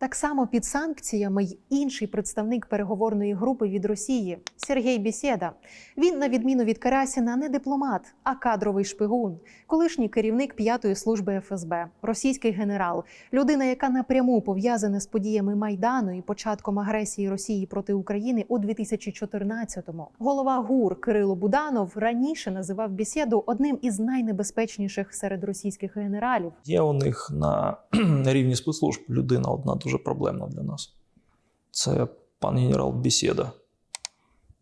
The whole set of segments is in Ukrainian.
Так само під санкціями й інший представник переговорної групи від Росії Сергій Бєсєда. Він, на відміну від Карасіна, не дипломат, а кадровий шпигун, колишній керівник п'ятої служби ФСБ, російський генерал, людина, яка напряму пов'язана з подіями Майдану і початком агресії Росії проти України у 2014-му. Голова ГУР Кирило Буданов раніше називав Бєсєду одним із найнебезпечніших серед російських генералів. Є у них на рівні спецслужб людина одна дуже проблемна для нас. Це пан генерал Бісєда.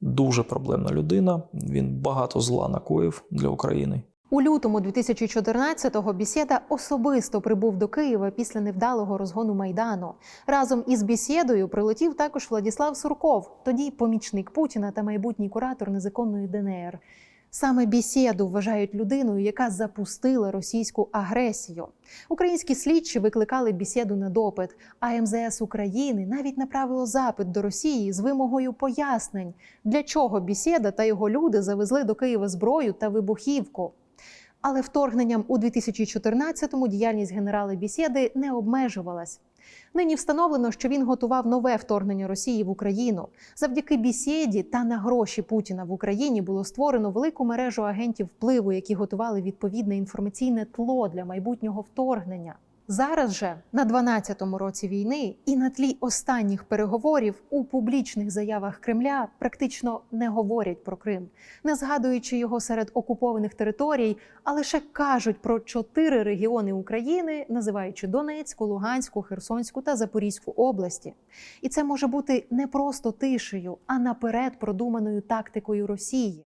Дуже проблемна людина. Він багато зла накоїв для України. У лютому 2014-го Бісєда особисто прибув до Києва після невдалого розгону майдану. Разом із Бісєдою прилетів також Владіслав Сурков, тоді помічник Путіна та майбутній куратор незаконної ДНР. Саме Бісєду вважають людиною, яка запустила російську агресію. Українські слідчі викликали Бісєду на допит, а МЗС України навіть направило запит до Росії з вимогою пояснень, для чого Бісєда та його люди завезли до Києва зброю та вибухівку. Але вторгненням у 2014-му діяльність генерала Бісєди не обмежувалась. Нині встановлено, що він готував нове вторгнення Росії в Україну. Завдяки бісіді та на гроші Путіна в Україні було створено велику мережу агентів впливу, які готували відповідне інформаційне тло для майбутнього вторгнення. Зараз же на 12-му році війни і на тлі останніх переговорів у публічних заявах Кремля практично не говорять про Крим, не згадуючи його серед окупованих територій, а лише кажуть про чотири регіони України, називаючи Донецьку, Луганську, Херсонську та Запорізьку області. І це може бути не просто тишею, а наперед продуманою тактикою Росії.